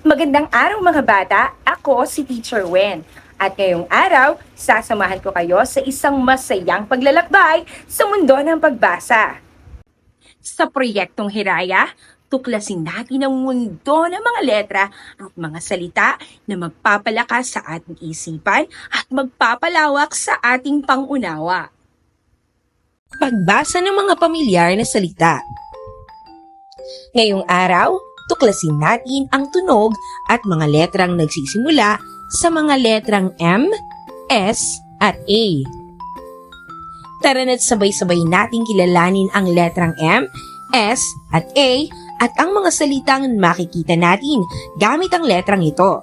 Magandang araw mga bata, ako si Teacher Wen. At ngayong araw, sasamahan ko kayo sa isang masayang paglalakbay sa mundo ng pagbasa. Sa proyektong Hiraya, tuklasin natin ang mundo ng mga letra at mga salita na magpapalakas sa ating isipan at magpapalawak sa ating pangunawa. Pagbasa ng mga pamilyar na salita. Ngayong araw, tuklasin natin ang tunog at mga letrang nagsisimula sa mga letrang M, S, at A. Tara na't sabay-sabay nating kilalanin ang letrang M, S, at A at ang mga salitang makikita natin gamit ang letrang ito.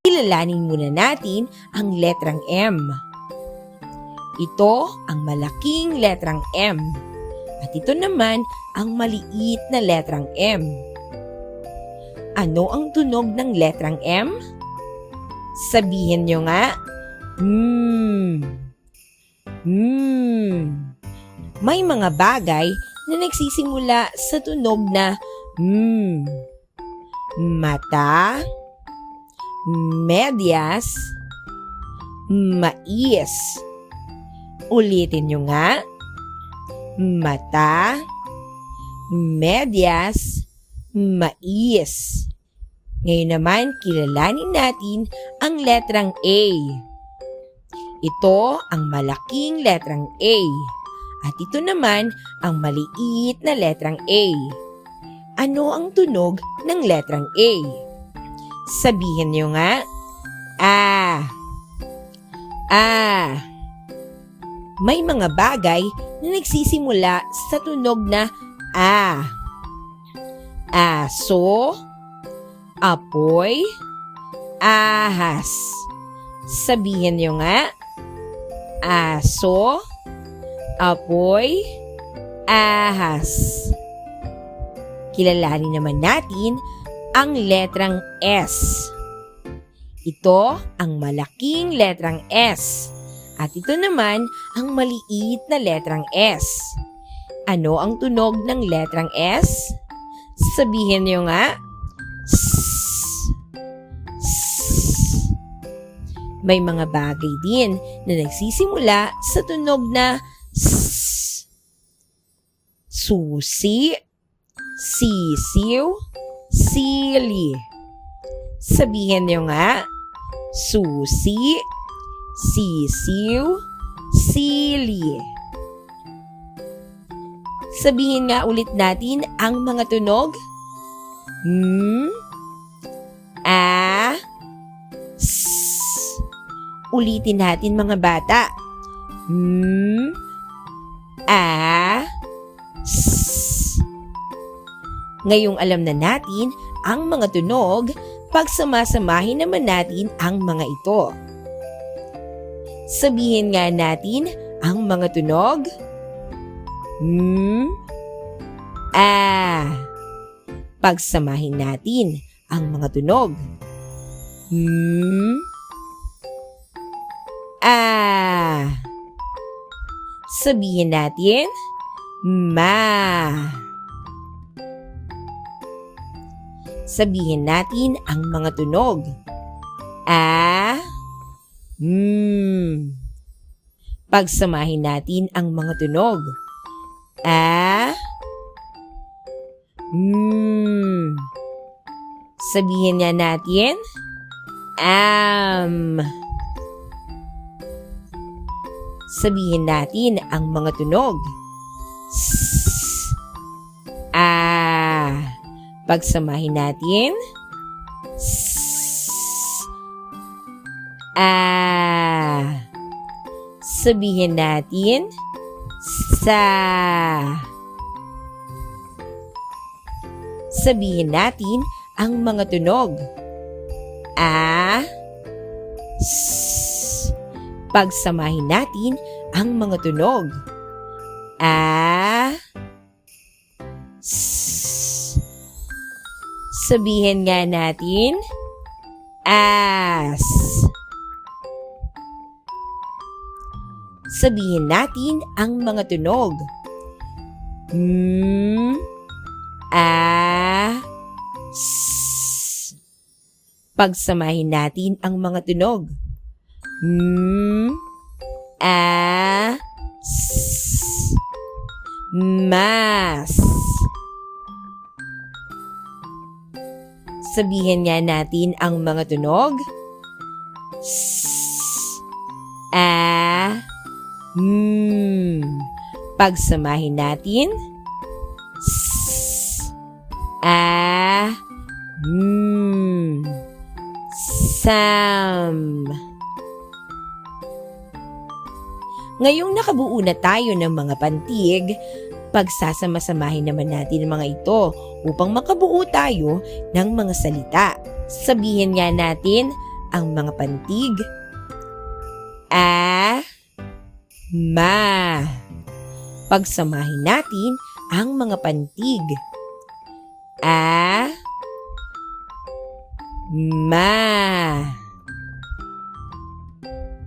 Kilalanin muna natin ang letrang M. Ito ang malaking letrang M. At ito naman ang maliit na letrang M. Ano ang tunog ng letrang M? Sabihin nyo nga. Hmm. Hmm. May mga bagay na nagsisimula sa tunog na hmm. Mata, medyas, mais. Ulitin nyo nga. Mata, medyas, mais. Ngayon naman, kilalanin natin ang letrang A. Ito ang malaking letrang A. At ito naman ang maliit na letrang A. Ano ang tunog ng letrang A? Sabihin nyo nga. A. A. May mga bagay na nagsisimula sa tunog na A. Aso, apoy, ahas. Sabihin nyo nga. Aso, apoy, ahas. Kilalanin naman natin ang letrang S. Ito ang malaking letrang S. At ito naman ang maliit na letrang S. Ano ang tunog ng letrang S? Sabihin niyo nga. May mga bagay din na nagsisimula sa tunog na. Susi, sisiw, sili. Sabihin niyo nga. Susi, sisiw, sili. Sabihin nga ulit natin ang mga tunog. Hmm, a, s. Ulitin natin mga bata. Hmm, a, s. Ngayong alam na natin ang mga tunog, pagsamasamahin naman natin ang mga ito. Sabihin nga natin ang mga tunog. Hmm, a. Pagsamahin natin ang mga tunog. Hmm, a. Sabihin natin, ma. Sabihin natin ang mga tunog. A. Hmm. Pagsamahin natin ang mga tunog. A. Hmm. Sabihin nga natin. Am. Sabihin natin ang mga tunog. S. A. Pagsamahin natin. S. A. Sabihin natin. Sa. Sabihin natin ang mga tunog. A. S. Pagsamahin natin ang mga tunog. A. S. Sabihin nga natin. As. Sabihin natin ang mga tunog. Hmm. A. S. Pagsamahin natin ang mga tunog. M, a, s, mas. Sabihin nga natin ang mga tunog. S, a, m. Pagsamahin natin. S, a, m. Sam. Ngayong nakabuo na tayo ng mga pantig, pagsasama-samahin naman natin ang mga ito upang makabuo tayo ng mga salita. Sabihin nga natin ang mga pantig. A, ma. Pagsamahin natin ang mga pantig. A, ma.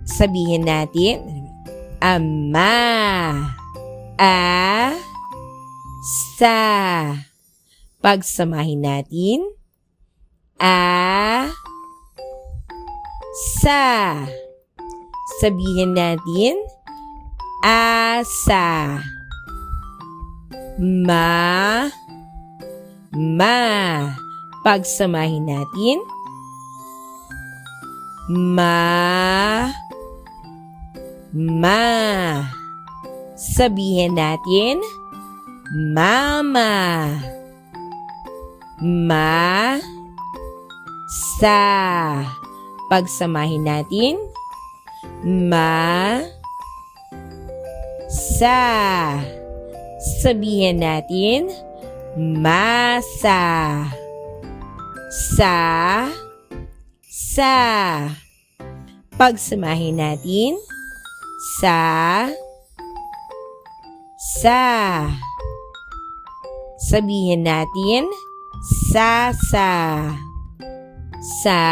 Sabihin natin, ama. A, sa. Pagsamahin natin, a, sa. Sabihin natin, asa. Ma, ma. Pagsamahin natin, ma, ma. Sabihin natin, mama. Ma, sa. Pagsamahin natin, ma, sa. Sabihin natin, masa. Sa, sa. Pagsamahin natin, sa, sa. Sabihin natin, sasa. Sa,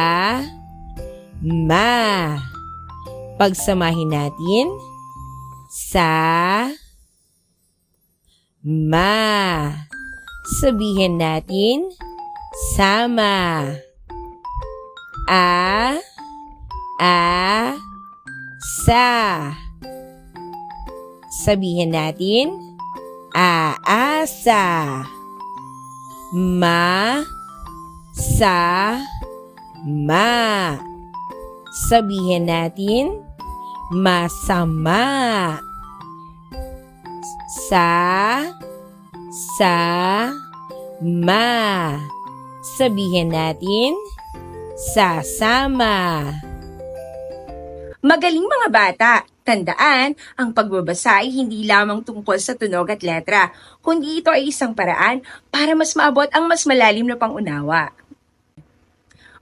ma. Pagsamahin natin, sa, ma. Sabihin natin, sama. A, a, sa. Sabihin natin, aasa. Ma, sa, ma. Sabihin natin, masama. Sa, sa, ma. Sabihin natin, sasama. Magaling mga bata! Tandaan, ang pagbabasa ay hindi lamang tungkol sa tunog at letra, kundi ito ay isang paraan para mas maabot ang mas malalim na pangunawa.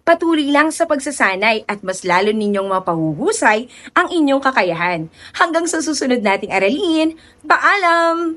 Patuloy lang sa pagsasanay at mas lalo ninyong mapahuhusay ang inyong kakayahan. Hanggang sa susunod nating aralin, paalam!